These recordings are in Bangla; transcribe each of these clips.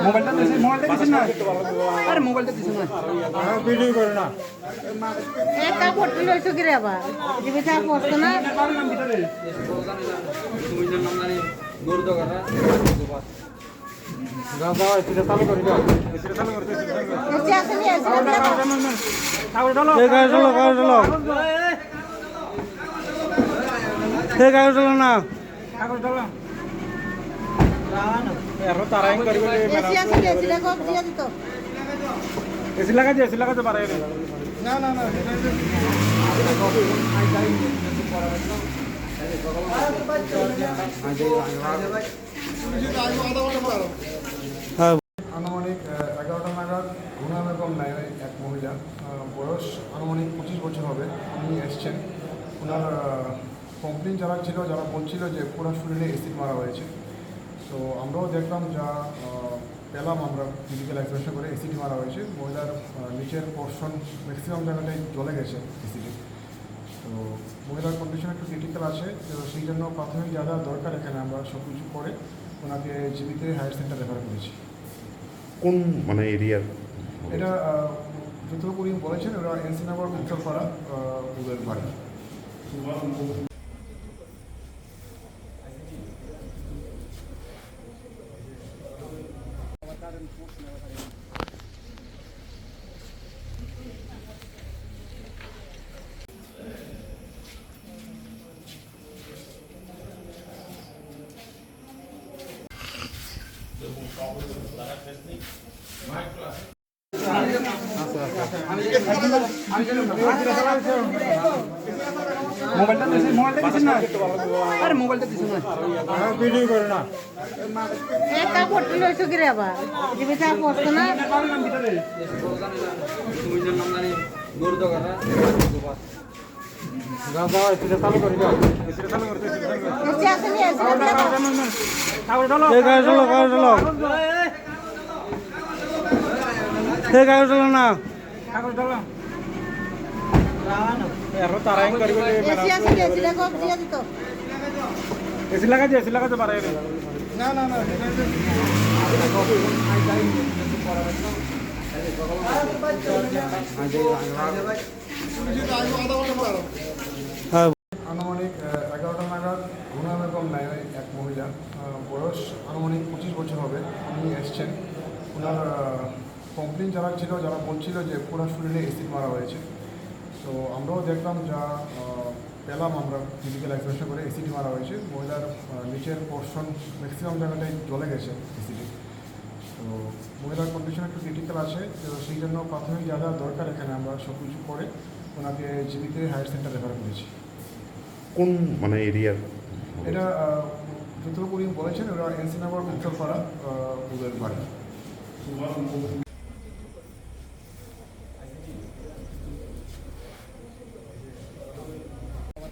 মোবাইলটা দিছি মোবাইলটা দিছি না। আরে মোবাইলটা দিছি না। ভিডিও করে না। লইছো কি রে এটা চালু করে দাও এটা চালু করতে কাগজ ডালো না এসে লাগা দিয়ে এসি লাগাতে পারে না না না আনুমানিক আহ, এগারোটা নাগাদ ঘুণা বেগম নাইরে এক মহিলা আহ, বয়স আনুমানিক পঁচিশ বছর হবে উনি এসছেন ওনার কমপ্লেন যারা ছিল যারা বলছিল যে পুরো শরীরে এসিড মারা হয়েছে। তো আমরাও দেখলাম যা পেলাম আমরা ফিজিক্যাল এক্সপ্রেশন করে এসিড মারা হয়েছে। মহিলার নিচের পোর্শন ম্যাক্সিমাম জায়গাটাই জ্বলে গেছে এসিডে তো মহিলার কন্ডিশন একটু ক্রিটিক্যাল আছে তো সেই জন্য প্রাথমিক যা যা দরকার এখানে আমরা সব কিছু করে ওনাকে জীবিতে হায়ার সেন্টার রেফার করেছি। কোন মানে এরিয়ার এটা যতটুকু উনি বলেছেন ওরা এনসিনগর উত্তরপাড়া ওদের বাড়ি আমি আমি মোবাইলটা দিছি মোবাইলটা দিছি না? আরে মোবাইলটা দিছি না। ভিডিও করে না। একটা পড়তে লইছো কি রে আবার? জীবিকা পড়তো না? যাও। যাও এটা চালু করে দাও এটা চালু করতে এসে আসেনি এসে কাগজ ডালো কাগজ ডালো কাগজ ডালো হে কাগজ ডালো না। কাগজ ডালো এরো তারাই করিব এসে এসে লাগাতে পারে না না না হ্যাঁ আনুমানিক এগারোটা নাগাদ ঘুণা বেগম নাইরে এক মহিলা। বয়স আনুমানিক পঁচিশ বছর হবে উনি এসছেন। ওনার কমপ্লেন যারা ছিল যারা বলছিল যে পুরো শরীরে এসিড মারা হয়েছে। তো আমরাও দেখলাম যা পেলাম আমরা ফিজিক্যাল এক্সপ্রেশন করে এসিড মারা হয়েছে। মহিলার নিচের পোর্শন ম্যাক্সিমাম জায়গাটাই জ্বলে গেছে এসিডে তো মহিলার কন্ডিশন একটু ক্রিটিক্যাল আছে তো সেই জন্য প্রাথমিক যা যা দরকার এখানে আমরা সব কিছু করে ওনাকে জীবিতে হায়ার সেন্টার রেফার করেছি। কোন মানে এরিয়ার এটা যতটুকু বলেছেন ওরা এনসিনগর উত্তরপাড়া ওদের বাড়ি।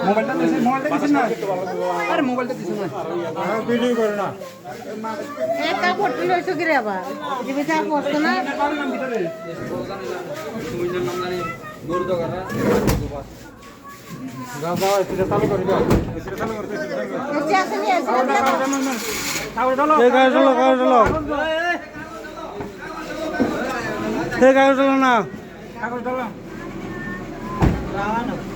মোবাইলটা দিছি মোবাইলটা দিছি না? আরে মোবাইলটা দিছি না। ভিডিও করে না। একটা পড়তে লইছো কি রে আবার? জীবিকা পড়তো না? যাও যাও এটা চালু করে দাও। এটা চালু করতে এসে কাগজ ডালো কাগজ ডালো কাগজ ডালো হে কাগজ ডালো না। কাগজ ডালো